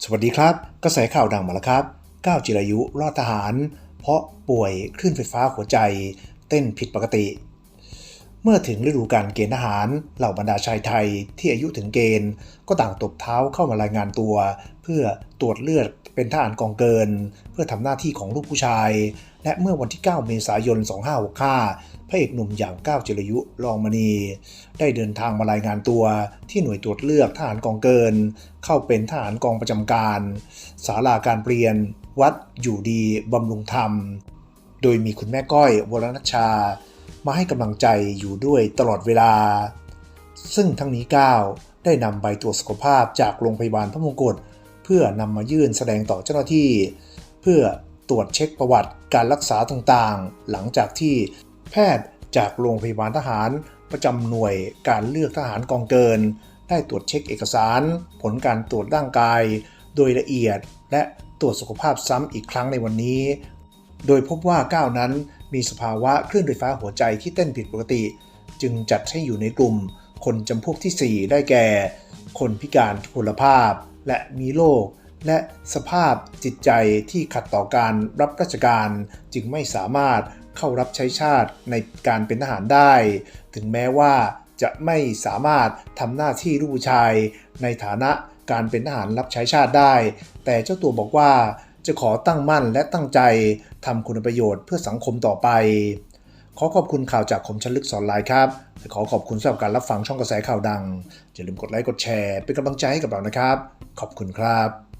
สวัสดีครับ กระแสข่าวดังมาแล้วครับก้าวจิรายุรอดทหาร เพราะป่วยคลื่นไฟฟ้าหัวใจ เต้นผิดปกติ เมื่อถึงฤดูการเกณฑ์ทหาร เหล่าบรรดาชายไทยที่อายุถึงเกณฑ์ ก็ต่างตบเท้าเข้ามารายงานตัว เพื่อตรวจเลือดเป็นทหารกองเกิน เพื่อทำหน้าที่ของลูกผู้ชาย และเมื่อวันที่ 9 เมษายน 2565 พระเอกหนุ่มอย่างก้าวจิรยุรองมณี ได้เดินทางมารายงานตัวที่หน่วยตรวจเลือกทหารกองเกิน เข้าเป็นทหารกองประจำการ ศาลาการเปลี่ยน วัดอยู่ดีบำรุงธรรม โดยมีคุณแม่ก้อยวรณชชา มาให้กำลังใจอยู่ด้วยตลอดเวลา ซึ่งทั้งนี้ก้าวได้นำใบตรวจสุขภาพจากโรงพยาบาลพระมงกุฎเพื่อนำมายื่นแสดงต่อเจ้าหน้าที่ เพื่อตรวจเช็คประวัติการรักษาต่างๆ หลังจากที่แพทย์จากโรงพยาบาลทหารประจำหน่วยการเลือกทหารกองเกิน ได้ตรวจเช็คเอกสาร ผลการตรวจร่างกาย โดยละเอียดและตรวจสุขภาพซ้ำอีกครั้งในวันนี้ โดยพบว่าก้าวนั้น มีสภาวะคลื่นไฟฟ้าหัวใจที่เต้นผิดปกติ จึงจัดให้อยู่ในกลุ่ม คนจำพวกที่ 4 ได้แก่ คนพิการทุพพลภาพ และมีโรคและสภาพจิตใจที่ขัดต่อการรับราชการ จึงไม่สามารถเข้ารับใช้ชาติในการเป็นทหารได้ ถึงแม้ว่าจะไม่สามารถทำหน้าที่ลูกชายในฐานะการเป็นทหารรับใช้ชาติได้ แต่เจ้าตัวบอกว่า จะขอตั้งมั่นและตั้งใจทำคุณประโยชน์เพื่อสังคมต่อไป ขอขอบคุณข่าวจากคมชันลึกสอนไลน์ครับและขอขอบคุณสำหรับการรับฟังช่องกระแสข่าวดังอย่าลืมกดไลค์กดแชร์เป็นกำลังใจให้กับเรานะครับ ขอบคุณครับ